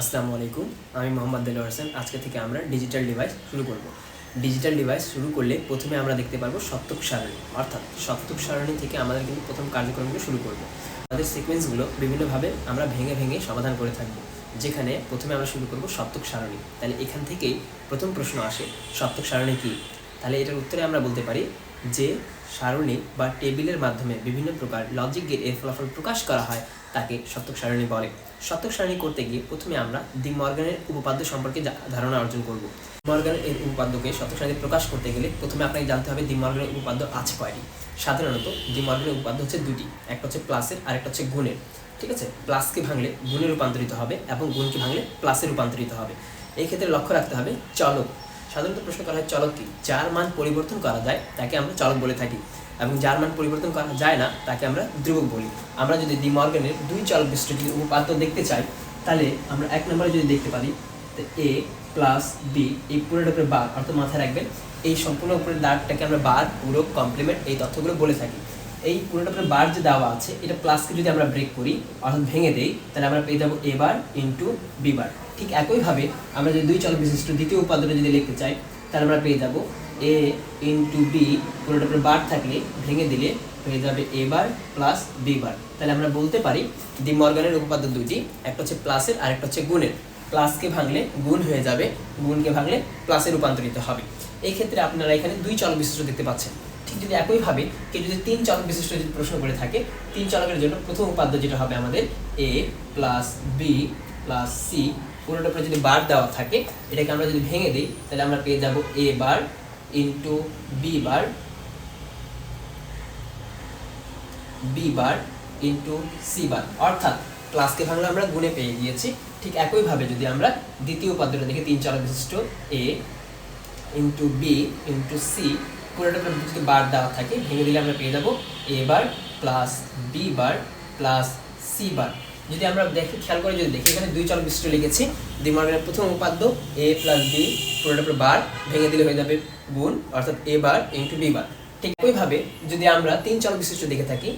আসসালামু আলাইকুম, আমি মোহাম্মদ দেলোয়ার হোসেন। আজকে থেকে আমরা ডিজিটাল ডিভাইস শুরু করব। ডিজিটাল ডিভাইস শুরু করলে প্রথমে আমরা দেখতে পারব সপ্তক সারণী, অর্থাৎ সপ্তক সারণী থেকে আমাদের কিন্তু প্রথম কার্যক্রমগুলো শুরু করব। আমাদের সিকোয়েন্সগুলো বিভিন্নভাবে আমরা ভেঙে ভেঙে সমাধান করে থাকব, যেখানে প্রথমে আমরা শুরু করব সপ্তক সারণী। তাহলে এখান থেকেই প্রথম প্রশ্ন আসে, সপ্তক সারণী কী? তাহলে এটার উত্তরে আমরা বলতে পারি যে সারণী বা টেবিলের মাধ্যমে বিভিন্ন প্রকার লজিক গেটের ফলাফল প্রকাশ করা হয়। তাকে সত্যক সারণী বলে। সত্যক সারণী করতে গিয়ে প্রথমে আমরা দি মর্গানের উপপাদ্য সম্পর্কে ধারণা অর্জন করব। মর্গানের এর উপপাদ্যকে সত্যক সারণী প্রকাশ করতে গেলে প্রথমে আপনাকে জানতে হবে দি মর্গানের উপপাদ্য আছে কয়টি। সাধারণত দি মর্গানের উপপাদ্য হচ্ছে দুটি একটা হচ্ছে প্লাসের আর একটা হচ্ছে গুণের। ঠিক আছে? প্লাসকে ভাঙলে গুণে রূপান্তরিত হবে এবং গুণকে ভাঙলে প্লাসে রূপান্তরিত হবে। এই ক্ষেত্রে লক্ষ্য রাখতে হবে চলক। সাধারণত প্রশ্ন করা হয় চলক কি? যার মান পরিবর্তন করা যায়, তাকে আমরা চলক বলে থাকি। এবং যার মান পরিবর্তন করা যায় না, তাকে আমরা ধ্রুবক বলি। আমরা যদি ডি মর্গানের দুই চলক যদি উপপাদ্য দেখতে চাই, তাহলে আমরা এক নম্বরে যদি দেখতে পারি, তো এ প্লাস বি এই পুরোটা উপরে বার, অর্থাৎ মাথায় রাখবেন, এই সম্পূর্ণ উপরের দাগটাকে আমরা বার, পূরক কমপ্লিমেন্ট এই তথ্যগুলো বলে থাকি। এই পুরোটা বার যে দেওয়া আছে, এটা প্লাসকে যদি আমরা ব্রেক করি, অর্থাৎ ভেঙে দেই, তাহলে আমরা পেয়ে যাব এ বার ইন্টু বি বার। ঠিক একইভাবে আমরা যদি দুই চলক বিশিষ্ট দ্বিতীয় উপাদানটা যদি লিখতে চাই, তাহলে আমরা পেয়ে যাব এ ইন্টু বি পুরোটা উপরে বার থাকলে ভেঙে দিলে হয়ে যাবে এ বার প্লাস বি বার। তাহলে আমরা বলতে পারি দি মর্গানের উপপাদ্য দুটি একটা হচ্ছে প্লাসের আর একটা হচ্ছে গুণের। প্লাসকে ভাঙলে গুণ হয়ে যাবে গুণকে ভাঙলে প্লাসে রূপান্তরিত হবে। এই ক্ষেত্রে আপনারা এখানে দুই চলক বিশিষ্ট দেখতে পাচ্ছেন। ঠিক যদি একইভাবে কেউ যদি তিন চলক বিশিষ্ট যদি প্রশ্ন করে থাকে, তিন চলকের জন্য প্রথম উপাদ্য যেটা হবে আমাদের A plus B plus C পুরোটা যদি বার দেওয়া থাকে, এটাকে আমরা যদি ভেঙে দিই, তাহলে আমরা পেয়ে যাব A bar into B bar B bar into C bar অর্থাৎ ক্লাসকে ভাঙলে আমরা গুণে পেয়ে গিয়েছি। ঠিক একইভাবে যদি আমরা দ্বিতীয় উপাদ্যটা দেখি, তিন চলক বিশিষ্ট A into B into C পুরোটা যদি বার দেওয়া থাকে, ভেঙে দিলে আমরা পেয়ে যাব A bar plus B bar plus C bar যদি আমরা দেখি, খেয়াল করে যদি দেখি, এখানে দুই চলক বিশিষ্ট লিখেছি। দ্বিমার্গের প্রথম উপাদ্য এ প্লাস বি পুরোটা বার ভেঙে দিলে হয়ে যাবে গুণ, অর্থাৎ এ বার ইন্টু বি বার ঠিক একইভাবে যদি আমরা তিন চলক বিশিষ্ট দেখে থাকি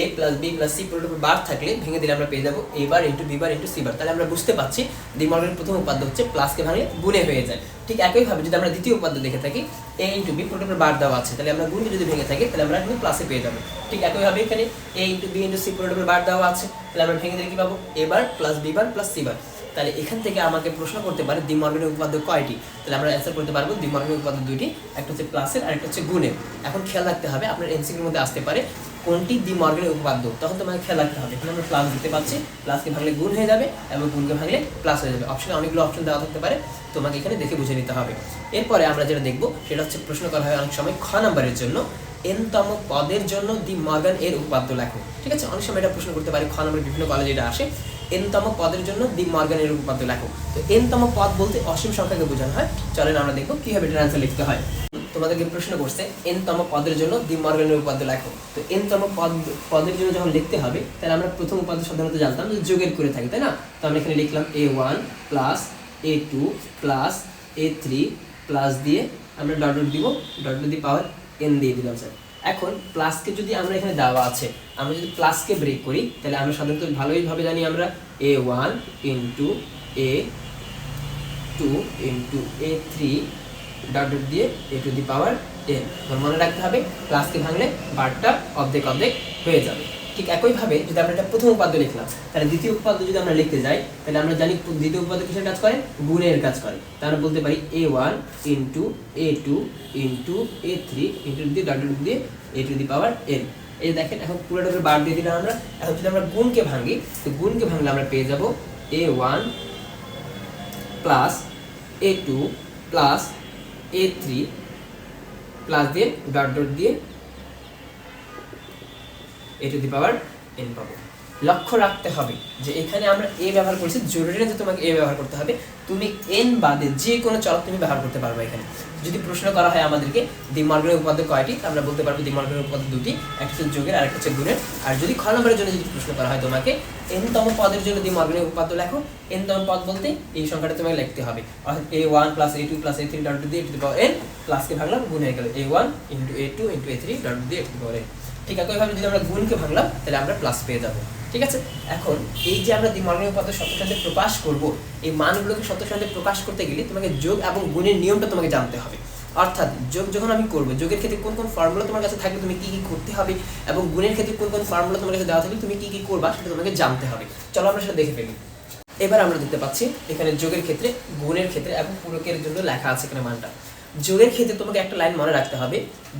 A plus B plus C পুরোটা বার থাকলে ভেঙে দিলে আমরা পেয়ে যাব A bar into B bar into C bar তাহলে আমরা বুঝতে পারছি দ্বিমার্গের প্রথম উপাদ্য হচ্ছে প্লাসকে ভাঙলে গুণে হয়ে যায়। ঠিক একইভাবে যদি আমরা দ্বিতীয় উপাদ্য দেখে থাকি এ ইন্টু বি পুরোটা বার দেওয়া আছে, তাহলে আমরা গুণকে যদি ভেঙে থাকি, তাহলে আমরা কিন্তু প্লাসে পেয়ে যাব। ঠিক একইভাবে এখানে A into B into C পুরোটা বার দেওয়া আছে, তাহলে আমরা ভেঙে দিলে কি পাবো? A bar plus B bar plus C bar তাহলে এখান থেকে আমাকে প্রশ্ন করতে পারে দ্বিমর্গের উপাদ্য কয়টি? তাহলে আমরা অ্যান্সার করতে পারব দ্বিমর্গের উপাদ্য দুইটি, একটা হচ্ছে প্লাসের আর একটা হচ্ছে গুণের। এখন খেয়াল রাখতে হবে, আপনার এনসিকির মধ্যে আসতে পারে কোনটি দ্বিমর্গের উপপাদ্য। তখন তোমাকে খেয়াল রাখতে হবে, এখানে আমরা প্লাস দিতে পারছি প্লাসকে ভাঙলে গুণ হয়ে যাবে এবং গুণকে ভাঙলে প্লাস হয়ে যাবে। অপশনে অনেকগুলো অপশন দেওয়া থাকতে পারে, তোমাকে এখানে দেখে বুঝে নিতে হবে। এরপরে আমরা যেটা দেখব, সেটা হচ্ছে প্রশ্ন করা হয় অনেক সময় খ নাম্বারের জন্য এনতম পদের জন্য দি মর্গান এর উপপাদ্য লেখো। ঠিক আছে? অনেক সময় এটা প্রশ্ন করতে পারি, খ নম্বরের বিভিন্ন কলেজে এটা আসে। এনতম পদের জন্য দি মর্গান এর উপপাদ্য লেখো। তো এনতম পদ বলতে অসীম সংখ্যাকে বোঝানো হয়। চলেন আমরা দেখব কীভাবে এটার অ্যান্সার লিখতে হয়। তোমাদেরকে প্রশ্ন করছে, এনতম পদের জন্য দি মর্গানের উপপাদ্য লেখো। তো এনতম পদ, পদের জন্য যখন লিখতে হবে, তাহলে আমরা প্রথম উপাদ্য সাধারণত জানতাম যে যোগের করে থাকি, তাই না? তো আমরা এখানে লিখলাম A one plus A two plus A three plus দিয়ে আমরা ডট ডট দিব। ডট ডট দিয়ে পাওয়ার এন দিয়ে দিলাম স্যার এখন প্লাসকে যদি আমরা এখানে দেওয়া আছে, আমরা যদি প্লাসকে ব্রেক করি, তাহলে আমরা সাধারণত ভালোইভাবে জানি আমরা A one into A two into A three dot দিয়ে A two the power N মনে রাখতে হবে প্লাসকে ভাঙলে বারটা অর্ধেক অর্ধেক হয়ে যাবে। ঠিক একইভাবে যদি আমরা এটা প্রথম উপাদ্য লিখলাম, তাহলে দ্বিতীয় উপাদ্য যদি আমরা লিখতে যাই, তাহলে আমরা জানি দ্বিতীয় উপাদ্য কিসের কাজ করে? গুণের কাজ করে। তাহলে বলতে পারি A one into A two into A three into দিয়ে ডট দিয়ে A two the power N এই দেখেন, এখন পুরোটাকে বার দিয়ে দিলাম আমরা। এখন যদি আমরা গুণকে ভাঙি, তো গুণকে ভাঙলে আমরা পেয়ে যাব A one plus A two plus A three plus দিয়ে ডট ডট দিয়ে A two the power N পাবো। লক্ষ্য রাখতে হবে যে এখানে আমরা এ ব্যবহার করছি, জরুরি না যে তোমাকে এ ব্যবহার করতে হবে। তুমি এন বাদে যে কোনো চলক তুমি ব্যবহার করতে পারবে এখানে। যদি প্রশ্ন করা হয় আমাদেরকে দ্বিমার্গের উপাদ্য কয়টি? আমরা বলতে পারব দ্বিমার্গের উপাদ্য দুটি, একটা যোগের আর একটা গুণের। আর যদি খ নম্বরের জন্য যদি প্রশ্ন করা হয় তোমাকে এনতম পদের জন্য দ্বিমার্গের উপাদ্য লেখো। এনতম পদ বলতে এই সংখ্যাটা তোমাকে লিখতে হবে। অর্থাৎ A one plus A two plus A three dot দিয়ে টু দি পাওয়ার এন প্লাসকে ভাঙলাম গুণ হয়ে গেল A one into A two into A three dot দিয়ে টু দি পাওয়ার এন ঠিক একইভাবে যদি আমরা গুণকে ভাঙলাম, তাহলে আমরা প্লাস পেয়ে যাব। ঠিক আছে? এখন এই যে আমরা দ্বিমর্গনের উপপাদ্য শতক প্রকাশ করব, এই মানগুলোকে শতক প্রকাশ করতে গেলে তোমাকে যোগ এবং গুণের নিয়মটা তোমাকে জানতে হবে। অর্থাৎ যোগ যখন আমি করব, যোগের ক্ষেত্রে কোন কোন ফর্মুলা তোমার কাছে থাকলে তুমি কি কি করতে হবে, এবং গুণের ক্ষেত্রে কোন কোন ফর্মুলা তোমার কাছে দেওয়া থাকলে তুমি কি কি করবা, সেটা তোমাকে জানতে হবে। চলো আমরা সেটা দেখে ফেলি। এবার আমরা দেখতে পাচ্ছি, এখানে যোগের ক্ষেত্রে, গুণের ক্ষেত্রে এবং পূরকের জন্য লেখা আছে এখানে মানটা। যোগের ক্ষেত্রে তোমাকে একটা লাইন মনে রাখতে হবে।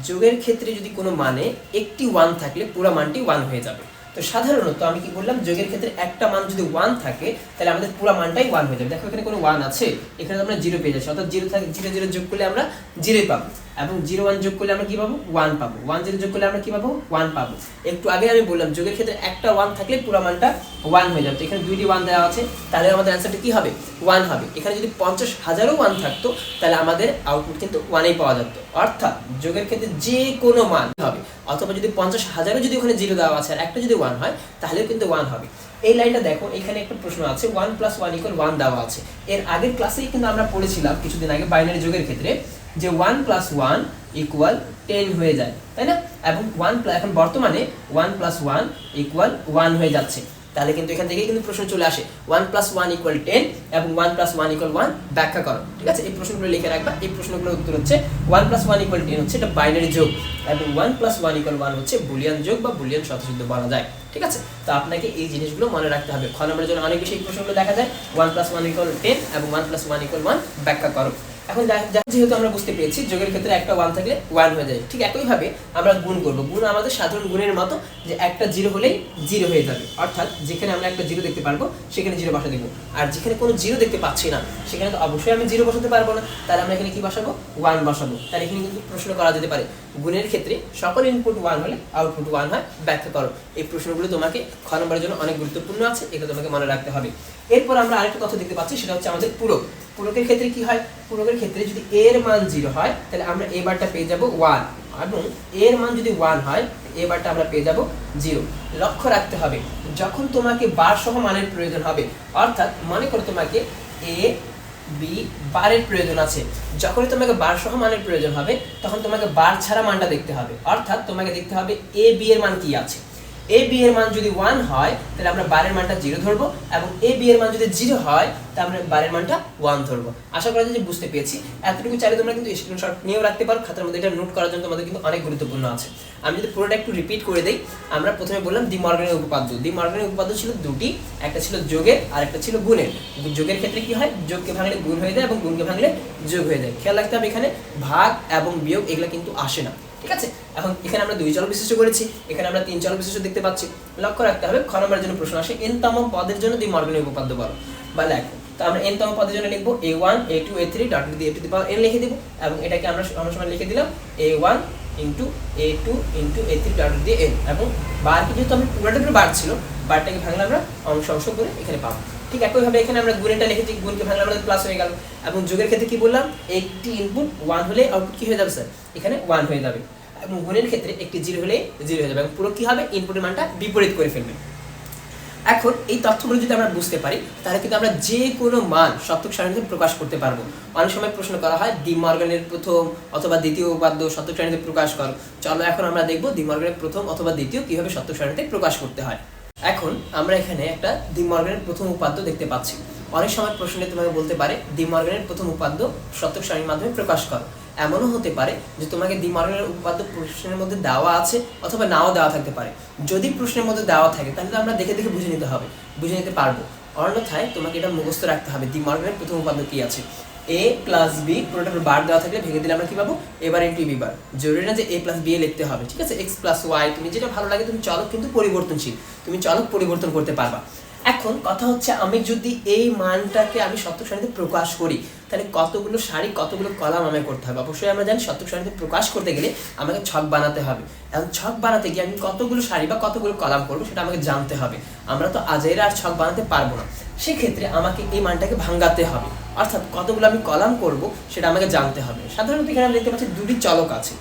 যোগের ক্ষেত্রে যদি কোনো মানে একটি ওয়ান থাকলে পুরো মানটি ওয়ান হয়ে যাবে। তো সাধারণত আমি কি বললাম, যোগের ক্ষেত্রে একটা মান যদি ওয়ান থাকে, তাহলে আমাদের পুরো মানটাই ওয়ান হয়ে যাবে। দেখো এখানে কোনো ওয়ান আছে, এখানে আমরা জিরো পেয়ে যাচ্ছি, অর্থাৎ জিরো থাকে জিরো জিরো যোগ করলে আমরা জিরোই পাবো। এবং জিরো ওয়ান যোগ করলে আমরা কি পাবো? ওয়ান পাবো। ওয়ান জিরো যোগ করলে আমরা কি পাবো? ওয়ান পাবো। একটু আগে আমি বললাম, যোগের ক্ষেত্রে একটা ওয়ান থাকলে পুরো মানটা ওয়ান হয়ে যাবে। এখানে দুইটি ওয়ান দেওয়া আছে। তাহলে আমাদের অ্যান্সারটা কি হবে? ওয়ান হবে। এখানে যদি পঞ্চাশ হাজারও ওয়ান থাকতো, তাহলে আমাদের আউটপুট কিন্তু ওয়ানেই পাওয়া যেত। অর্থাৎ যোগের ক্ষেত্রে যে কোনো মান হবে। অথবা যদি পঞ্চাশ হাজারও যদি ওখানে জিরো দেওয়া আছে আর একটা যদি ওয়ান হয়, তাহলেও কিন্তু ওয়ান হবে। এই লাইনটা দেখো, এখানে একটা প্রশ্ন আছে। One plus one equal one দেওয়া আছে। এর আগের ক্লাসেই কিন্তু আমরা পড়েছিলাম কিছুদিন আগে বাইনারি যোগের ক্ষেত্রে। যে one plus one equal ten হয়ে যায়, তাই না? এবং ওয়ান এখন বর্তমানে one plus one equal one হয়ে যাচ্ছে। তাহলে কিন্তু এখান থেকে কিন্তু প্রশ্ন চলে আসে one plus one equal ten এবং one plus one equal one ব্যাখ্যা করো, ঠিক আছে? এই প্রশ্নগুলো লিখে রাখবা, এই প্রশ্নগুলোর উত্তর হচ্ছে one plus one equal ten হচ্ছে এটা বাইনারি যোগ, এবং one plus one equal one হচ্ছে বুলিয়ান যোগ বা বুলিয়ান শতসিদ্ধ বলা যায়, ঠিক আছে? তো আপনাকে এই জিনিসগুলো মনে রাখতে হবে। খ নম্বরের জন্য অনেক বেশি এই প্রশ্নগুলো দেখা যায় one plus one equal ten এবং one plus one equal one ব্যাখ্যা করো। এখন যেহেতু আমরা বুঝতে পেরেছি, যোগের ক্ষেত্রে একটা ওয়ান থাকলে ওয়ান হয়ে যায়। ঠিক একইভাবে আমরা গুণ করব। গুণ আমাদের সাধারণ গুণের মতো যে একটা জিরো হলেই জিরো হয়ে যাবে। অর্থাৎ যেখানে আমরা একটা জিরো দেখতে পারব, সেখানে জিরো বসা দেবো। আর যেখানে কোনো জিরো দেখতে পাচ্ছি না, সেখানে তো অবশ্যই আমি জিরো বসাতে পারব না। তাহলে আমরা এখানে কি বসাবো? ওয়ান বসাবো। তাহলে এখানে কিন্তু প্রশ্ন করা যেতে পারে গুণের ক্ষেত্রে সকল ইনপুট ওয়ান হলে আউটপুট ওয়ান হয়, ব্যাখ্যা করো। এই প্রশ্নগুলো তোমাকে খ নম্বরের জন্য অনেক গুরুত্বপূর্ণ আছে এগুলো তোমাকে মনে রাখতে হবে। এরপর আমরা আরেকটা তথ্য দেখতে পাচ্ছি, সেটা হচ্ছে আমাদের পূরক। পূরকের ক্ষেত্রে কি হয়? পূরকের ক্ষেত্রে যদি এর মান জিরো হয়, তাহলে আমরা এবারটা পেয়ে যাব ওয়ান এবং এর মান যদি ওয়ান হয় এবারটা আমরা পেয়ে যাব জিরো লক্ষ্য রাখতে হবে, যখন তোমাকে বার সহ মানের প্রয়োজন হবে, অর্থাৎ মনে করো তোমাকে এ বি বারের প্রয়োজন আছে। যখনই তোমাকে বার সহ মানের প্রয়োজন হবে, তখন তোমাকে বার ছাড়া মানটা দেখতে হবে। অর্থাৎ তোমাকে দেখতে হবে এ বি এর মান কি আছে। এ বি এর মান যদি ওয়ান হয়, তাহলে আমরা বারের মানটা জিরো ধরবো এবং এ বি এর মান যদি জিরো হয়, তাহলে আমরা বারের মানটা ওয়ান ধরবো। আশা করা যায় যে বুঝতে পেরেছি। এতটুকু চাইলে তোমরা কিন্তু স্ক্রিনশট নিয়েও রাখতে পারো। খাতার মধ্যে এটা নোট করার জন্য তোমাদের কিন্তু অনেক গুরুত্বপূর্ণ আছে। আমি যদি পুরোটা একটু রিপিট করে দেই, আমরা প্রথমে বললাম দি মর্গানের উপপাদ্য। দি মর্গানের উপপাদ্য ছিল দুটি। একটা ছিল যোগের, আর একটা ছিল গুণের। যোগের ক্ষেত্রে কি হয়? যোগকে ভাঙলে গুণ হয়ে যায় এবং গুণকে ভাঙলে যোগ হয়ে যায়। খেয়াল রাখতে হবে এখানে ভাগ এবং বিয়োগ এগুলো কিন্তু আসে না। ঠিক আছে? এখন এখানে আমরা দুই চল বিশিষ্ট করেছি, এখানে আমরা তিন চল বিশিষ্ট দেখতে পাচ্ছি। লক্ষ্য রাখতে হবে, খ নম্বরের জন্য প্রশ্ন আসে এন তম পদের জন্য দি মর্গানের উপপাদ্য বলো, বা লেখো। তো আমরা এন তম পদের জন্য লিখব A one A two A three dot দিয়ে টু দি পাওয়ার এন লিখে দিব, এবং এটাকে আমরা আমরা সময় লিখে দিলাম A one into A two into A three dot দিয়ে এন এবং বারকে যেহেতু আমি পুরোটা বার ছিল, বারটাকে ভাঙলে আমরা অংশ অংশ করে এখানে পাবো। ঠিক একইভাবে এখানে আমরা গুণেটা লিখেছি, গুণকে ভাঙলে আমাদের প্লাস হয়ে গেল। এবং যোগের ক্ষেত্রে কি বললাম? একটি ইনপুট ওয়ান হলে আউটপুট কি হয়ে যাবে স্যার এখানে ওয়ান হয়ে যাবে। এবং গুণের ক্ষেত্রে একটি জিরো হলে জিরো হয়ে যাবে। এবং পুরো কি হবে? ইনপুটের মানটা বিপরীত করে ফেলবে। এখন এই তথ্যগুলো যদি আমরা বুঝতে পারি, তাহলে কিন্তু আমরা যে কোনো মান সত্যক সারণীতে প্রকাশ করতে পারব। অনেক সময় প্রশ্ন করা হয়, ডি মর্গানের প্রথম অথবা দ্বিতীয় উপাদ্য সত্যক সারণীতে প্রকাশ করো। চলো এখন আমরা দেখব ডি মর্গানের প্রথম অথবা দ্বিতীয় কীভাবে সত্যক সারণীতে প্রকাশ করতে হয়। এখন আমরা এখানে একটা ডি মর্গানের প্রথম উপাদ্য দেখতে পাচ্ছি। অনেক সময় প্রশ্নে তোমাকে বলতে পারে ডি মর্গানের প্রথম উপাদ্য সত্যক সারণীর মাধ্যমে প্রকাশ করো। এমনও হতে পারে যে তোমাকে ডি মর্গানের উপাদ্য প্রশ্নের মধ্যে দেওয়া আছে অথবা নাও দেওয়া থাকতে পারে। যদি প্রশ্নের মধ্যে দেওয়া থাকে, তাহলে তো আমরা দেখে দেখে বুঝে নিতে হবে, বুঝে নিতে পারব। অন্যথায় তোমাকে এটা মুখস্থ রাখতে হবে ডি মর্গানের প্রথম উপাদ্য কী আছে। এ প্লাস বি পুরোটা বার দেওয়া থাকলে ভেঙে দিলে আমরা কি পাবো? এবার ইন্টু বি বার। জরুরি না যে এ প্লাস বি এ লিখতে হবে, ঠিক আছে? এক্স প্লাস ওয়াই তুমি যেটা ভালো লাগে তুমি চলক কিন্তু পরিবর্তনশীল। তুমি চলক পরিবর্তন করতে পারবা। এখন কথা হচ্ছে আমি যদি এই মানটাকে আমি শতক সারিতে প্রকাশ করি, তাহলে কতগুলো সারি, কতগুলো কলাম আমায় করতে হবে? অবশ্যই আমরা জানি শতক সারিতে প্রকাশ করতে গেলে আমাকে ছক বানাতে হবে। এখন ছক বানাতে গিয়ে আমি কতগুলো সারি বা কতগুলো কলাম করব সেটা আমাকে জানতে হবে। আমরা তো আজের আর ছক বানাতে পারব না। সেক্ষেত্রে আমাকে এই মানটাকে ভাঙ্গাতে হবে। অর্থাৎ কতগুলো আমি কলাম করব সেটা আমাকে জানতে হবে। সাধারণত এখানে আমরা দেখতে পাচ্ছি দুটি চলক আছে।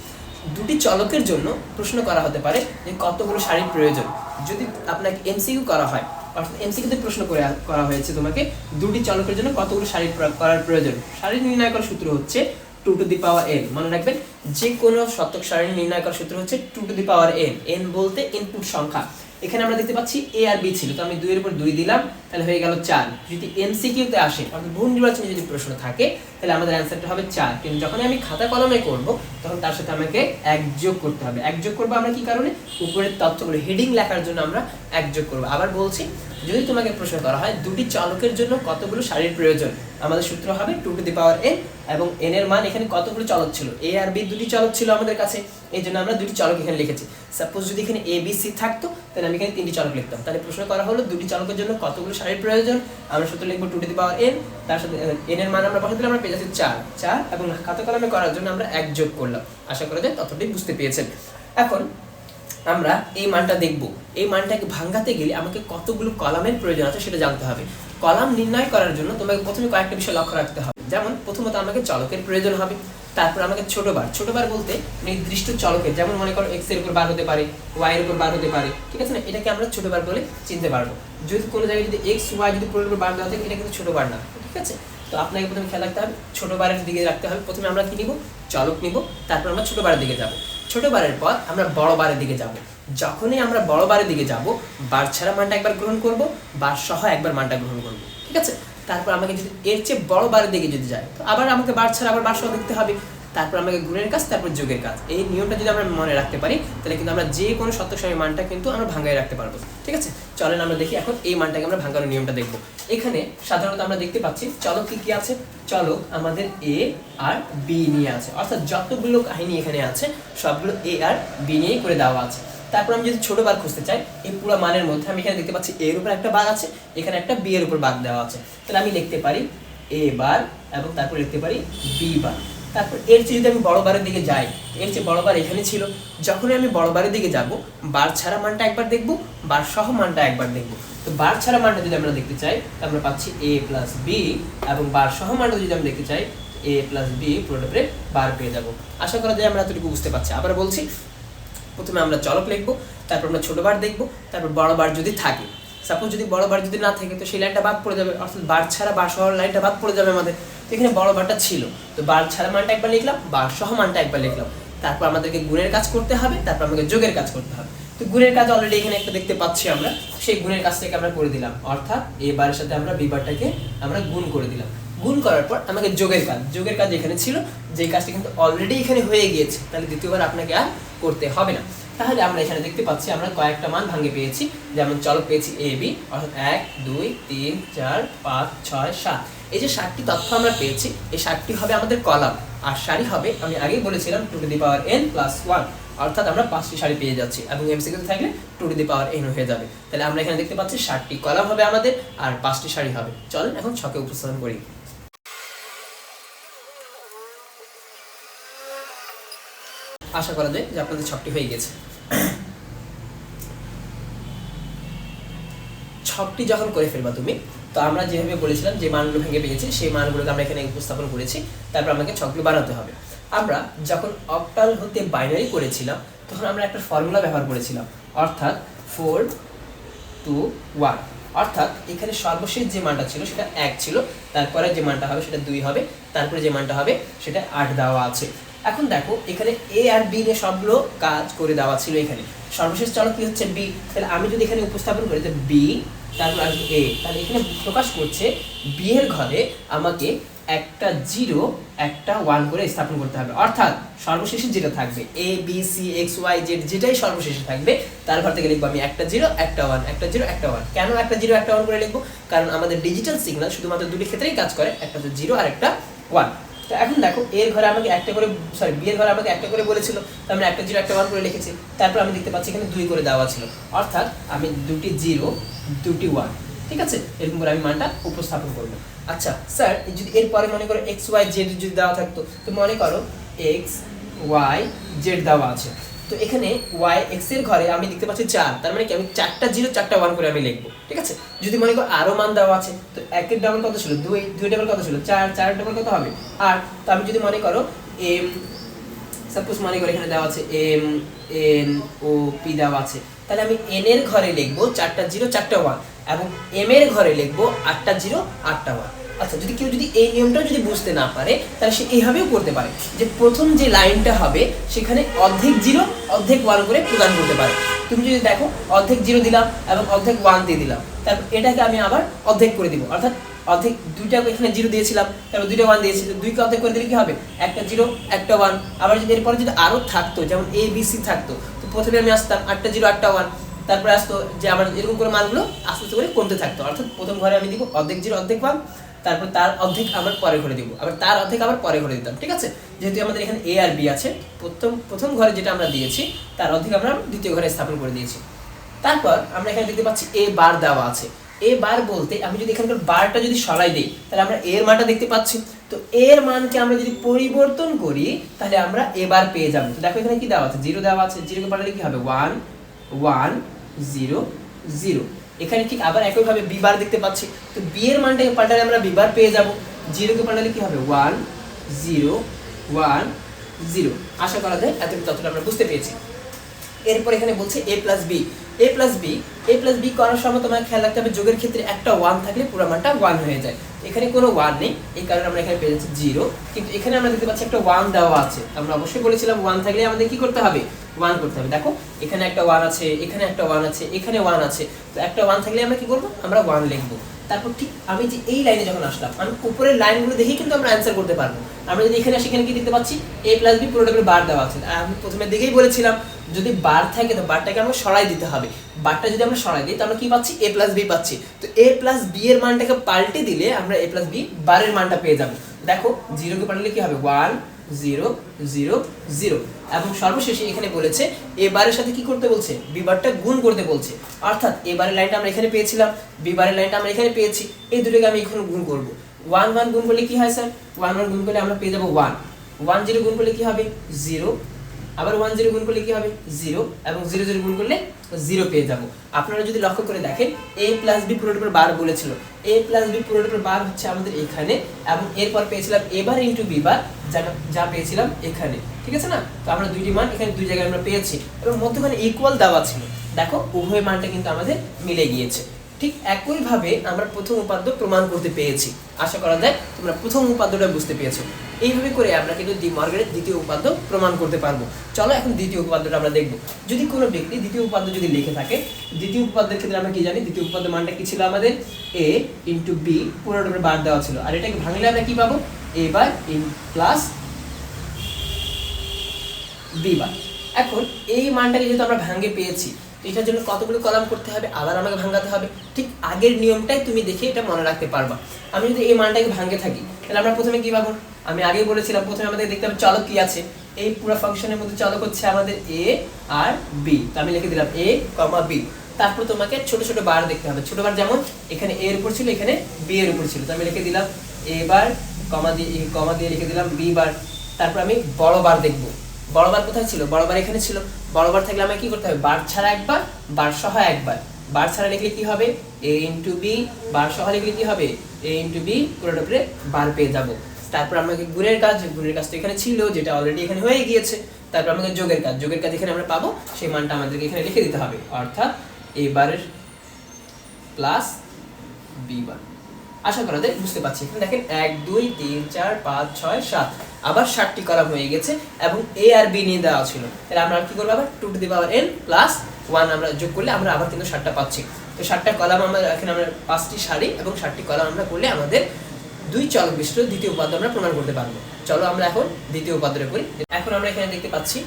দুটি চলকের জন্য প্রশ্ন করা হতে পারে যে কতগুলো শাড়ির প্রয়োজন। যদি আপনাকে এমসিকিউ করা হয়, অর্থাৎ এমসিকিউতে প্রশ্ন করে করা হয়েছে তোমাকে, দুটি চলকের জন্য কতগুলো শাড়ি করার প্রয়োজন? শাড়ি নির্ণয় করার সূত্র হচ্ছে two two the power n মনে রাখবেন যে কোনো শতক সারণী নির্ণয় করার সূত্র হচ্ছে two two the power n n বলতে ইনপুট সংখ্যা। এখানে আমরা দেখতে পাচ্ছি এ আর বি ছিল, তো আমি দুইয়ের উপর দুই দিলাম, তাহলে হয়ে গেল চার। যদি এমসিকিউতে আসে অর্থাৎ বহু নির্বাচনে যদি প্রশ্ন থাকে, তাহলে আমাদের অ্যান্সারটা হবে চার। কিন্তু যখন আমি খাতা কলমে করব, তখন তার সাথে আমাকে একযোগ করতে হবে। একযোগ করব আমরা কি কারণে? উপরের তথ্যগুলো হেডিং লেখার জন্য আমরা এক যোগ করব। আবার বলছি, যদি তোমাকে প্রশ্ন করা হয়, দুটি চালকের জন্য কতগুলো শাড়ির প্রয়োজন? আমাদের সূত্র হবে two two the power n এবং এন এর মান এখানে কতগুলো চলক ছিল? এ আর বি দুটি চলক ছিল আমাদের কাছে। এই জন্য আমরা দুটি চলক এখানে লিখেছি। সাপোজ যদি এখানে এ বি সি থাকতো, তাহলে আমি এখানে তিনটি চলক লিখতাম। তাহলে প্রশ্ন করা হলো, দুটি চলকের জন্য কতগুলো শাড়ির প্রয়োজন? আমরা সূত্র লিখব two two the power n তার সাথে এন এর মান আমরা বসাতে আমরা পেয়ে যাচ্ছি চার। চার এবং খাতা কলমে করার জন্য আমরা এক যোগ করলাম। আশা করা যায় ততটাই বুঝতে পেরেছেন। এখন আমরা এই মানটা দেখব। এই মানটাকে ভাঙাতে গেলে আমাকে কতগুলো কলামের প্রয়োজন আছে সেটা জানতে হবে। কলাম নির্ণয় করার জন্য তোমাকে প্রথমে কয়েকটা বিষয় লক্ষ্য রাখতে হবে। যেমন, প্রথমত আমাকে চলকের প্রয়োজন হবে। তারপর আমাকে ছোট বার ছোট বার বলতে নির্দিষ্ট চলকের, যেমন মনে করো এক্সের উপর বার হতে পারে ওয়াই এর উপর বার হতে পারে, ঠিক আছে না? এটাকে আমরা ছোট বার বলে চিনতে পারব। যদি কোনো জায়গায় যদি এক্স ওয়াই যদি উপর বার দেওয়া থাকে, এটা কিন্তু ছোট বার না, ঠিক আছে? তো আপনাকে প্রথমে খেয়াল রাখতে হবে ছোট বারের দিকে রাখতে হবে। প্রথমে আমরা কি নিব? চলক নিব, তারপর আমরা ছোট বারের দিকে যাব। ছোট বারের পর আমরা বড় বারের দিকে যাব। যখনই আমরা বড় বারের দিকে যাব, বার ছাড়া মানটা একবার গ্রহণ করব, বার সহ একবার মানটা গ্রহণ করব, ঠিক আছে? তারপর আমাকে যদি এর চেয়ে বড় বারের দিকে যদি যায়, তো আবার আমাকে বার ছাড়া আবার বার সহ দেখতে হবে। তারপর আমাকে গুণের কাজ, তারপর যোগের কাজ। এই নিয়মটা যদি আমরা মনে রাখতে পারি, তাহলে কিন্তু আমরা যে কোনো সত্যসময় মানটা কিন্তু আমরা ভাঙায় রাখতে পারব। ঠিক আছে? চলেন আমরা দেখি এখন এই মানটাকে আমরা ভাঙানোর নিয়মটা দেখব। এখানে সাধারণত আমরা দেখতে পাচ্ছি চলক কি কি আছে? চলক আমাদের এ আর বি নিয়ে আছে। অর্থাৎ যতগুলো কাহিনী এখানে আছে, সবগুলো এ আর বি নিয়েই করে দেওয়া আছে। তারপর আমি যদি ছোট বার খুঁজতে চাই, এই পুরো মানের মধ্যে আমি এখানে দেখতে পাচ্ছি এর উপর একটা বার আছে, এখানে একটা বি এর উপর বার দেওয়া আছে। তাহলে আমি লিখতে পারি এ বার এবং তারপর লিখতে পারি বি বার। তারপর এর চেয়ে যদি আমি বড় বারের দিকে যাই, এর চেয়ে বড় বার এখানে ছিল। যখনই আমি বড় বারের দিকে যাব, বার ছাড়া মানটা একবার দেখব, বার সহ মানটা একবার দেখব। তো বার ছাড়া মানটা যদি আমরা দেখতে চাই আমরা পাচ্ছি এ প্লাস বি এবং বার সহ মানটা যদি আমরা দেখতে চাই এ প্লাস বি পুরোটা বার পেয়ে যাব। আশা করা যায় আমরা এতটুকু বুঝতে পারছি। আবার বলছি প্রথমে আমরা চলক লিখব, তারপর আমরা ছোট বার দেখব, তারপর বড় বার যদি থাকে। সাপোজ যদি বড় বার যদি না থাকে, তো সেই লাইনটা বাদ পড়ে যাবে, অর্থাৎ বার ছাড়া বার সহ লাইনটা বাদ পড়ে যাবে আমাদের। তো এখানে বড় বারটা ছিল। তো বার ছাড়া মানটা একবার লিখলাম, বার সহ মানটা একবার লিখলাম। তারপর আমাদেরকে গুণের কাজ করতে হবে, তারপর আমাকে যোগের কাজ করতে হবে। তো গুণের কাজ অলরেডি এখানে একটা দেখতে পাচ্ছি আমরা, সেই গুণের কাজটাকে আমরা করে দিলাম। অর্থাৎ এ বারের সাথে আমরা বিবারটাকে আমরা গুণ করে দিলাম। গুণ করার পর আমাকে যোগের কাজ যোগের কাজ এখানে ছিল, যে কাজটা কিন্তু অলরেডি এখানে হয়ে গিয়েছে, তাহলে দ্বিতীয়বার আপনাকে আর করতে হবে না। তাহলে আমরা এখানে দেখতে পাচ্ছি আমরা কয়েকটা মান ভাঙে পেয়েছি, যেমন চলক পেয়েছি এ বি অর্থাৎ এক, দুই, তিন, চার, পাঁচ, ছয়, সাত। এই যে সাতটি তথ্য আমরা পেয়েছি, এই সাতটি হবে আমাদের কলাম, আর সারি হবে, আমি আগেই বলেছিলাম, two two the power n plus one অর্থাৎ আমরা পাঁচটি সারি পেয়ে যাচ্ছি, এবং এমসিকিউ থাকলে two two the power n হয়ে যাবে। তাহলে আমরা এখানে দেখতে পাচ্ছি ষাটটি কলাম হবে আমাদের, আর পাঁচটি সারি হবে। চলেন এখন ছকে উপস্থাপন করি। আশা করা যায় যে আপনাদের ছকটি হয়ে গেছে। ছকটি যখন করে ফেলবা তুমি, তো আমরা যেভাবে বলেছিলাম যে মানগুলো ভেঙে পেয়েছি সেই মানগুলোকে আমরা এখানে উপস্থাপন করেছি, তারপর আমাকে ছকগুলো বানাতে হবে। আমরা যখন অপটাল হতে বাইনারি করেছিলাম, তখন আমরা একটা ফর্মুলা ব্যবহার করেছিলাম, অর্থাৎ ফোর টু ওয়ান অর্থাৎ এখানে সর্বশেষ যে মানটা ছিল, সেটা এক ছিল, তারপরে যে মানটা হবে সেটা দুই হবে, তারপরে যে মানটা হবে, সেটা আট দেওয়া আছে। এখন দেখো, এখানে এ আর বি নিয়ে সবগুলো কাজ করে দেওয়া ছিল এখানে। সর্বশেষ চলক কি হচ্ছে বি তাহলে আমি যদি এখানে উপস্থাপন করি যে বি তারপর আসবে এ তাহলে এখানে প্রকাশ করছে বি এর ঘরে আমাকে একটা জিরো একটা ওয়ান করে স্থাপন করতে হবে। অর্থাৎ সর্বশেষে যেটা থাকবে A B C X Y Z যেটাই সর্বশেষে থাকবে, তার ঘর থেকে লিখব আমি একটা জিরো একটা ওয়ান একটা জিরো একটা ওয়ান কেন একটা জিরো একটা ওয়ান করে লিখব? কারণ আমাদের ডিজিটাল সিগন্যাল শুধুমাত্র দুটি ক্ষেত্রেই কাজ করে, একটা হচ্ছে জিরো আর একটা ওয়ান তো এখন দেখো, এর ঘরে আমাকে একটা করে সরি বিয়ের ঘরে আমাকে একটা করে বলেছিল তো আমি একটা জিরো একটা ওয়ান করে লিখেছি, তারপর আমি দেখতে পাচ্ছি এখানে দুই করে দেওয়া ছিল। অর্থাৎ আমি দুটি জিরো, দুটি ওয়ান ঠিক আছে? এরকম করে আমি মানটা উপস্থাপন করব। আচ্ছা স্যার যদি এরপরে মনে করো এক্স ওয়াই জেড যদি দেওয়া থাকতো, তো মনে করো এক্স ওয়াই জেড দেওয়া আছে। তো এখানে ওয়াই এক্সের ঘরে আমি দেখতে পাচ্ছি চার। তার মানে কি? আমি চারটা জিরো, চারটা ওয়ান করে আমি লিখব। ঠিক আছে? যদি মনে করো আরও মান দেওয়া আছে, তো একের ডাবল কত ছিল? দুই দুই ডাবল কত ছিল? চার চার ডাবল কত হবে? আর তো আমি যদি মনে করো এম সাপোজ মনে করো এখানে দেওয়া আছে এম এন ও পি দেওয়া আছে, তাহলে আমি এন এর ঘরে লিখব চারটা জিরো, চারটা ওয়ান এবং এম এর ঘরে লিখব আটটা জিরো, আটটা ওয়ান আচ্ছা যদি কেউ যদি এই নিয়মটা যদি বুঝতে না পারে, তাহলে সে এইভাবেও করতে পারে যে প্রথম যে লাইনটা হবে, সেখানে অর্ধেক জিরো, অর্ধেক ওয়ান করে প্রদান করতে পারে। তুমি যদি দেখো, অর্ধেক জিরো দিলাম এবং অর্ধেক ওয়ান দিয়ে দিলাম, তারপর এটাকে আমি আবার অর্ধেক করে দিব। অর্থাৎ অর্ধেক দুইটা এখানে জিরো দিয়েছিলাম, তারপর দুইটা ওয়ান দিয়েছি দুইকে অর্ধেক করে দিলে কি হবে? একটা জিরো, একটা ওয়ান আবার যদি এরপরে যদি আরও থাকতো, যেমন এ বি সি থাকতো, তো প্রথমে আমি আসতাম আটটা জিরো, আটটা ওয়ান তারপরে আসতো যে আমার এরকম করে মানগুলো আস্তে আস্তে করে কমতে থাকতো। অর্থাৎ প্রথম ঘরে আমি দিব অর্ধেক জিরো, অর্ধেক ওয়ান তারপর তার অর্ধেক আবার পরে ঘরে দিব। আবার তার অর্ধেক আবার পরে ঘরে দিতাম, ঠিক আছে? যেহেতু আমাদের এখানে এ আর বি আছে, প্রথম প্রথম ঘরে যেটা আমরা দিয়েছি, তার অর্ধেক আমরা দ্বিতীয় ঘরে স্থাপন করে দিয়েছি। তারপর আমরা এখানে দেখতে পাচ্ছি এ বার দেওয়া আছে। এ বার বলতে আমি যদি এখানকার বারটা যদি সরাই দিই, তাহলে আমরা এর মানটা দেখতে পাচ্ছি। তো এর মানকে আমরা যদি পরিবর্তন করি, তাহলে আমরা এ বার পেয়ে যাব। তো দেখো এখানে কি দেওয়া আছে? জিরো দেওয়া আছে। জিরোকে পাঠালে কি হবে? ওয়ান ওয়ান জিরো জিরো এখানে ঠিক আবার একইভাবে বি বার দেখতে পাচ্ছি। তো বি এর মানটাকে পাল্টালে আমরা বি বার পেয়ে যাব। জিরোকে পাল্টালে কি হবে? ওয়ান জিরো ওয়ান জিরো আশা করা যায় এতটুকু ততটা আমরা বুঝতে পেরেছি। এরপর এখানে বলছে A plus B A plus B A plus B করার সময় তোমার খেয়াল রাখতে হবে, যোগের ক্ষেত্রে একটা ওয়ান থাকলে পুরো মানটা ওয়ান হয়ে যায়। এখানে কোনো ওয়ান নেই, এই কারণে আমরা এখানে পেয়ে যাচ্ছি জিরো কিন্তু এখানে আমরা দেখতে পাচ্ছি একটা ওয়ান দেওয়া আছে। আমরা অবশ্যই বলেছিলাম ওয়ান থাকলে আমাদের কি করতে হবে? ওয়ান করতে হবে। দেখো, এখানে একটা ওয়ান আছে, এখানে একটা ওয়ান আছে, এখানে ওয়ান আছে। তো একটা ওয়ান থাকলে আমরা কি করব? আমরা ওয়ান লিখব। তারপর ঠিক আমি যে এই লাইনে যখন আসলাম, আমি উপরের লাইনগুলো দেখেই কিন্তু আমরা অ্যান্সার করতে পারব। আমরা যদি এখানে আসি, এখানে কি দেখতে পাচ্ছি? এ প্লাস বি পুরোটা করে বার দেওয়া আছে। আমি প্রথমে দেখেই বলেছিলাম, যদি বার থাকে তো বারটাকে আমরা সরাই দিতে হবে। বারটা যদি আমরা সরাই দিই তো আমরা কি পাচ্ছি? এ প্লাস বি পাচ্ছি। তো এ প্লাস বি এর মানটাকে পাল্টে দিলে আমরা এ প্লাস বি বারের মানটা পেয়ে যাব। দেখো জিরোকে পাল্টে কি হবে? One zero zero zero. এবং সর্বশেষে এখানে বলেছে এবারের সাথে কি করতে বলছে? বিবারটা গুণ করতে বলছে। অর্থাৎ এবারের লাইনটা আমরা এখানে পেয়েছিলাম বিবারের লাইনটা আমরা এখানে পেয়েছি, এই দুটোকে আমি এখন গুণ করব। ওয়ান ওয়ান গুণ করলে কি হয়, স্যার? ওয়ান ওয়ান গুণ করলে আমরা পেয়ে যাব ওয়ান। ওয়ান, জিরো গুণ করলে কি হবে? জিরো আবার ওয়ান জিরো গুণ করলে কি হবে? জিরো এবং জিরো জিরো গুণ করলে জিরো পেয়ে যাব। আপনারা যদি লক্ষ্য করে দেখেন এ প্লাস বি পুরোটার উপর বার বলেছিল। এ প্লাস বি পুরোটার উপর বার হচ্ছে আমাদের এখানে এবং এরপর পেয়েছিলাম এবার ইন্টু বি বার, যা যা পেয়েছিলাম এখানে। ঠিক আছে না? তো আমরা দুইটি মান এখানে দুই জায়গায় আমরা পেয়েছি এবং মধ্যখানে ইকুয়াল দেওয়া ছিল। দেখো, উভয় মানটা কিন্তু আমাদের মিলে গিয়েছে। ঠিক একইভাবে আমরা প্রথম উপাদ্য প্রমাণ করতে পেরেছি আশা করা যায় তোমরা প্রথম উপাদ্যটা বুঝতে পেরেছ। এইভাবে করে আমরা কিন্তু ডি মর্গানের দ্বিতীয় উপাদ্য প্রমাণ করতে পারব। চলো এখন দ্বিতীয় উপাদ্যটা আমরা দেখব। যদি কোনো ব্যক্তি দ্বিতীয় উপাদ্য যদি লিখে থাকে, দ্বিতীয় উপাদ্যের ক্ষেত্রে আমরা কি জানি? দ্বিতীয় উপাদ্য মানটা কি ছিল আমাদের? এ ইন্টু বি পুরোটা বার দেওয়া ছিল। আর এটাকে ভাঙলে আমরা কি পাবো? A by in plus B bar এখন এই মানটাকে যেহেতু আমরা ভাঙে পেয়েছি, এটার জন্য কতগুলো কলাম করতে হবে? আবার আমাকে ভাঙাতে হবে। ঠিক আগের নিয়মটাই তুমি দেখে এটা মনে রাখতে পারবা। আমি যদি এই মানটাকে ভাঙে থাকি, তাহলে আমরা প্রথমে কি পাবো? আমি আগেই বলেছিলাম, প্রথমে আমাদের দেখতে হবে চলক কি আছে। এই পুরো ফাংশনের মধ্যে চালক হচ্ছে আমাদের এ আর বি তো আমি লিখে দিলাম এ কমা বি তারপর তোমাকে ছোট ছোট বার দেখতে হবে। ছোট বার যেমন এখানে এ এর উপর ছিল, এখানে বি এর উপর ছিল। তো আমি লিখে দিলাম এ বার, কমা দিয়ে কমা দিয়ে লিখে দিলাম বি বার। তারপর আমি বড় বার দেখব। বড় বার কোথায় ছিল? বড় বার এখানে ছিল। বড় বার থাকলে আমাকে কি করতে হবে? বার ছাড়া একবার, বার সহ একবার। বার ছাড়া লিখলে কি হবে? এ ইন্টু বি বার সহ লিখলে কি হবে? এ ইন্টু বি পুরোটা বার পেয়ে যাব। তারপর আমাকে গুণের কাজ গুণের কাজ তো এখানে ছিল, যেটা অলরেডি এখানে হয়ে গিয়েছে। তারপর আমাকে যোগের কাজ যোগের কাজ এখানে আমরা পাবো, সেই মানটা আমাদেরকে এখানে লিখে দিতে হবে। অর্থাৎ এবারের প্লাস বি বার আশা করা যায়, বুঝতে পারছি। এখানে দেখেন এক, দুই, তিন, চার, পাঁচ, ছয়, সাত। আবার ষাটটি কলাম হয়ে গেছে এবং এ আর বি নিয়ে দেওয়া ছিল। তাহলে আমরা কি করব আবার? Two two the power n plus one আমরা যোগ করলে আমরা আবার কিন্তু ষাটটা পাচ্ছি। তো ষাটটা কলাম আমরা, এখানে আমরা পাঁচটি সারি এবং ষাটটি কলাম আমরা করলে আমাদের দুই চলক বিশিষ্ট দ্বিতীয় উপাদ্য আমরা প্রমাণ করতে পারব। চলো আমরা এখন দ্বিতীয় উপাদ্যটা করি। এখন আমরা এখানে দেখতে পাচ্ছি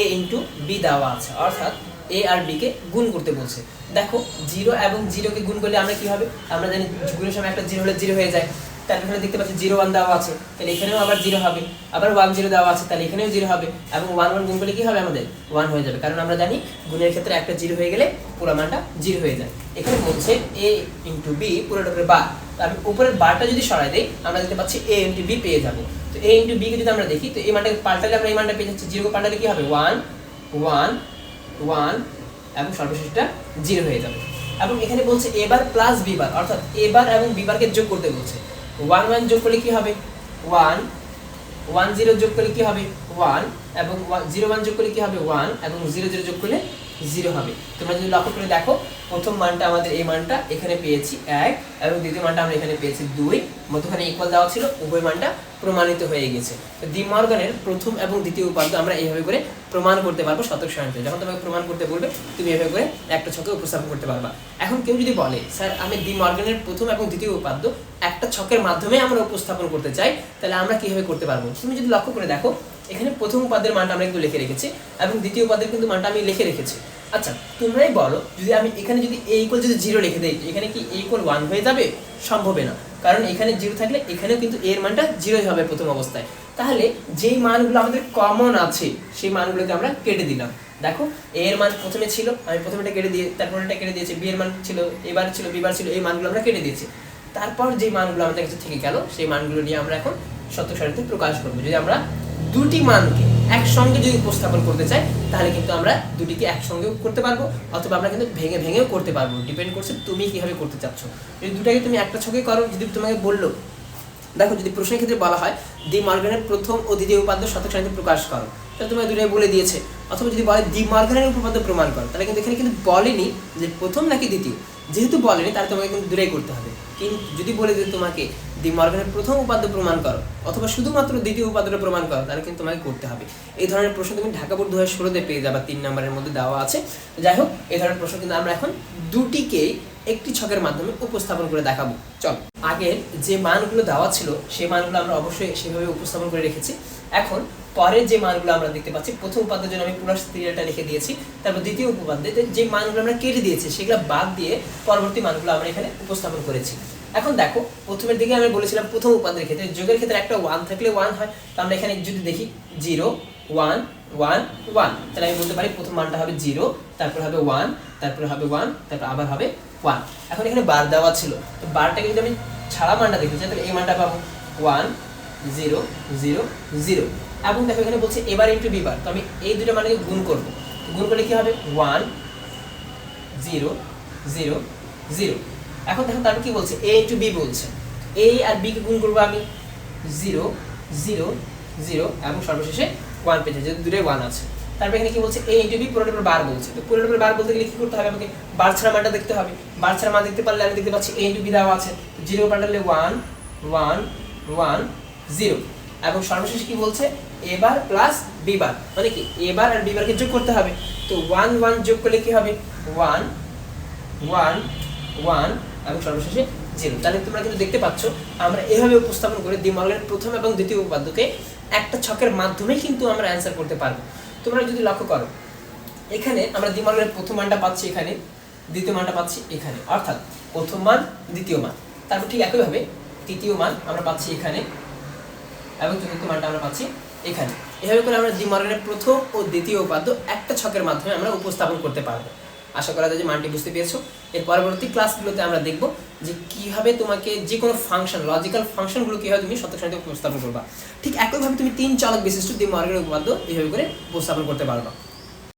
এ ইন্টু বি দেওয়া আছে। অর্থাৎ এ আর বি কে গুণ করতে বলছে। দেখো জিরো এবং জিরোকে গুণ করলে আমরা কি হবে? আমরা জানি গুণের সময় একটা জিরো হলে জিরো হয়ে যায়। তাহলে এখানে দেখতে পাচ্ছি জিরো ওয়ান দেওয়া আছে। তাহলে এখানেও আবার জিরো হবে। আবার ওয়ান জিরো দেওয়া আছে, তাহলে এখানেও জিরো হবে। এবং ওয়ান ওয়ান গুণ করলে কি হবে আমাদের? ওয়ান হয়ে যাবে। কারণ আমরা জানি গুণের ক্ষেত্রে একটা জিরো হয়ে গেলে পুরো মানটা জিরো হয়ে যায়। এখানে বলছে এ ইন্টু বি পুরোটা উপরে তো আমি উপরের বারটা যদি সরাই দিই, আমরা দেখতে পাচ্ছি এ ইন্টু বি পেয়ে যাব। তো এ ইন্টু বি কে যদি আমরা দেখি, তো এই মানটাকে পাল্টালে আমরা এই মানটা পেয়ে যাচ্ছি। জিরো পাল্টালে কি হবে? ওয়ান ওয়ান ওয়ান এবং সর্বশেষটা জিরো হয়ে যাবে। এবং এখানে বলছে এবার প্লাস বিবার অর্থাৎ এবার এবং বিবারকে যোগ করতে বলছে। ওয়ান ওয়ান যোগ করলে কি হবে? ওয়ান ওয়ান জিরো যোগ করলে কি হবে? ওয়ান এবং জিরো ওয়ান যোগ করলে কি হবে? ওয়ান এবং জিরো জিরো যোগ করলে জিরো হবে। তোমরা যদি লক্ষ্য করে দেখো, প্রথম মানটা আমাদের এই মানটা এখানে পেয়েছি এক এবং দ্বিতীয় মানটা আমরা এখানে পেয়েছি দুই। মধ্যখানে ইকুয়াল দেওয়া ছিল, উভয় মানটা প্রমাণিত হয়ে গেছে। তো ডি মর্গানের প্রথম এবং দ্বিতীয় উপাদ্য আমরা এইভাবে করে প্রমাণ করতে পারব শতক সারণীতে যখন তোমাকে প্রমাণ করতে বলবে, তুমি এভাবে করে একটা ছকে উপস্থাপন করতে পারবা। এখন কেউ যদি বলে, স্যার, আমি ডি মর্গানের প্রথম এবং দ্বিতীয় উপাদ্য একটা ছকের মাধ্যমে আমরা উপস্থাপন করতে চাই, তাহলে আমরা কীভাবে করতে পারব? তুমি যদি লক্ষ্য করে দেখো, এখানে প্রথম উপাদের মানটা আমরা কিন্তু লিখে রেখেছি এবং দ্বিতীয় উপাদের কিন্তু মানটা আমি লিখে রেখেছি। আচ্ছা তোমরাই বলো, যদি আমি এখানে যদি এ ইকুয়াল যদি জিরো লিখে দেই, এখানে কি এ ইকুয়াল ওয়ান হয়ে যাবে? সম্ভবে না। কারণ এখানে জিরো থাকলে এখানেও কিন্তু এর মানটা জিরোই হবে প্রথম অবস্থায়। তাহলে যেই মানগুলো আমাদের কমন আছে, সেই মানগুলোকে আমরা কেটে দিলাম। দেখো এর মান প্রথমে ছিল, আমি প্রথমেটা কেটে দিয়ে, তারপর এটা কেটে দিয়েছি বি এর মান ছিল এবার ছিল বিবার ছিল, এই মানগুলো আমরা কেটে দিয়েছি। তারপর যে মানগুলো আমাদের কাছে থেকে গেল, সেই মানগুলো নিয়ে আমরা এখন সত্য সারিতে প্রকাশ করব। যদি আমরা দুটি মানকে একসঙ্গে যদি উপস্থাপন করতে চাই, তাহলে কিন্তু আমরা দুটিকে একসঙ্গেও করতে পারব, অথবা আমরা কিন্তু ভেঙে ভেঙেও করতে পারব। ডিপেন্ড করছে তুমি কীভাবে করতে চাচ্ছ। যদি দুটাকে তুমি একটা ছকে করো, যদি তোমাকে বলল, দেখো যদি প্রশ্নের ক্ষেত্রে বলা হয় দি মর্গানের প্রথম ও দ্বিতীয় উপাদ্য শতক সারিতে প্রকাশ করো। তাহলে তোমাকে দুটাই বলে দিয়েছে। অথবা যদি বলে দি মর্গানের উপপাদ্য প্রমাণ করো, তাহলে কিন্তু এখানে কিন্তু বলেনি যে প্রথম নাকি দ্বিতীয়। যেহেতু বলেনি, তাহলে তোমাকে কিন্তু দুটাই করতে হবে। কিন্তু যদি বলে যে তোমাকে দি মর্গানের প্রথম উপাদ্য প্রমাণ করো, অথবা শুধুমাত্র দ্বিতীয় উপাদ্যটা প্রমাণ করো, তাহলে কিন্তু তোমাকে করতে হবে। এই ধরনের প্রশ্ন তুমি ঢাকা বোর্ড দু হাজার ষোলোতে পেয়ে যাবা, তিন নম্বরের মধ্যে দেওয়া আছে। যাই হোক, এই ধরনের প্রশ্ন কিন্তু আমরা এখন দুটিকেই একটি ছকের মাধ্যমে উপস্থাপন করে দেখাবো। চল, আগের যে মানগুলো দেওয়া ছিল, সেই মানগুলো আমরা অবশ্যই সেভাবে উপস্থাপন করে রেখেছি। এখন পরের যে মানগুলো আমরা দেখতে পাচ্ছি, প্রথম উপাদ্যের জন্য আমি পুরো সিরিয়ালটা লিখে দিয়েছি, তারপর দ্বিতীয় উপাদ্যে যে মানগুলো আমরা কেটে দিয়েছি, সেগুলো বাদ দিয়ে পরবর্তী মানগুলো আমরা এখানে উপস্থাপন করেছি। এখন দেখো, প্রথমের দিকে আমি বলেছিলাম প্রথম উপাদ্যের ক্ষেত্রে, যোগের ক্ষেত্রে একটা ওয়ান থাকলে ওয়ান হয়, তো আমরা এখানে যদি দেখি জিরো ওয়ান ওয়ান ওয়ান তাহলে আমি বলতে পারি প্রথম মানটা হবে জিরো তারপর হবে ওয়ান তারপর হবে ওয়ান তারপর আবার হবে ওয়ান এখন এখানে বার দেওয়া ছিল, তো বারটাকে যদি আমি ছাড়া মানটা দেখতে চাই তাহলে এই মানটা পাবো ওয়ান জিরো জিরো জিরো এবং দেখো এখানে বলছে এবার ইন্টু বিবার তো আমি এই দুটো মানকে গুণ করব। গুণ করলে কি হবে? ওয়ান জিরো জিরো জিরো এখন দেখো তারপর কি বলছে? এ ইন্টু বি বলছে। এ আর বি কে গুণ করব আমি? জিরো জিরো জিরো এবং সর্বশেষে ওয়ান পেয়েছে যেহেতু দুটোই ওয়ান আছে। তারপর এখানে কি বলছে? এ ইন্টু বি পুরোটা উপর বার বলছে। তো পুরোটা উপর বার বলতে গেলে কি করতে হবে আমাকে? বার ছাড়া মানটা দেখতে হবে। বার ছাড়া মান দেখতে পারলে আমি দেখতে পাচ্ছি এ ইন্টু বি দেওয়া আছে। জিরো পাল্টালে ওয়ান ওয়ান ওয়ান জিরো এবং সর্বশেষ কি বলছে? এবার প্লাস বিবার মানে কি? এবার আর বিবারকে যোগ করতে হবে। তো ওয়ান ওয়ান যোগ করলে কি হবে? ওয়ান ওয়ান ওয়ান এবং সর্বশেষে জিরো তাহলে তোমরা কিন্তু দেখতে পাচ্ছ, আমরা এভাবে উপস্থাপন করে দ্বিমর্গের প্রথম এবং দ্বিতীয় উপাদ্যকে একটা ছকের মাধ্যমে কিন্তু আমরা অ্যান্সার করতে পারব। তোমরা যদি লক্ষ্য করো, এখানে আমরা দ্বিমর্গের প্রথম মানটা পাচ্ছি এখানে, দ্বিতীয় মানটা পাচ্ছি এখানে। অর্থাৎ প্রথম মান, দ্বিতীয় মান। তারপর ঠিক একইভাবে তৃতীয় মান আমরা পাচ্ছি এখানে, এবং চতুর্থ মানটা আমরা পাচ্ছি এখানে। এভাবে করে আমরা দ্বিমর্গের প্রথম ও দ্বিতীয় উপাদ্য একটা ছকের মাধ্যমে আমরা উপস্থাপন করতে পারব। আশা করা যায় যে মানটি বুঝতে পেরেছ? এর পরবর্তী ক্লাসগুলোতে আমরা দেখব যে কীভাবে তোমাকে যে কোনো ফাংশন লজিক্যাল ফাংশনগুলো কীভাবে তুমি সত্য সাথে উপস্থাপন করবা। ঠিক একইভাবে তুমি তিন চালক বিশিষ্ট দ্বিমর্গের উপাদ্য এইভাবে করে উপস্থাপন করতে পারবা।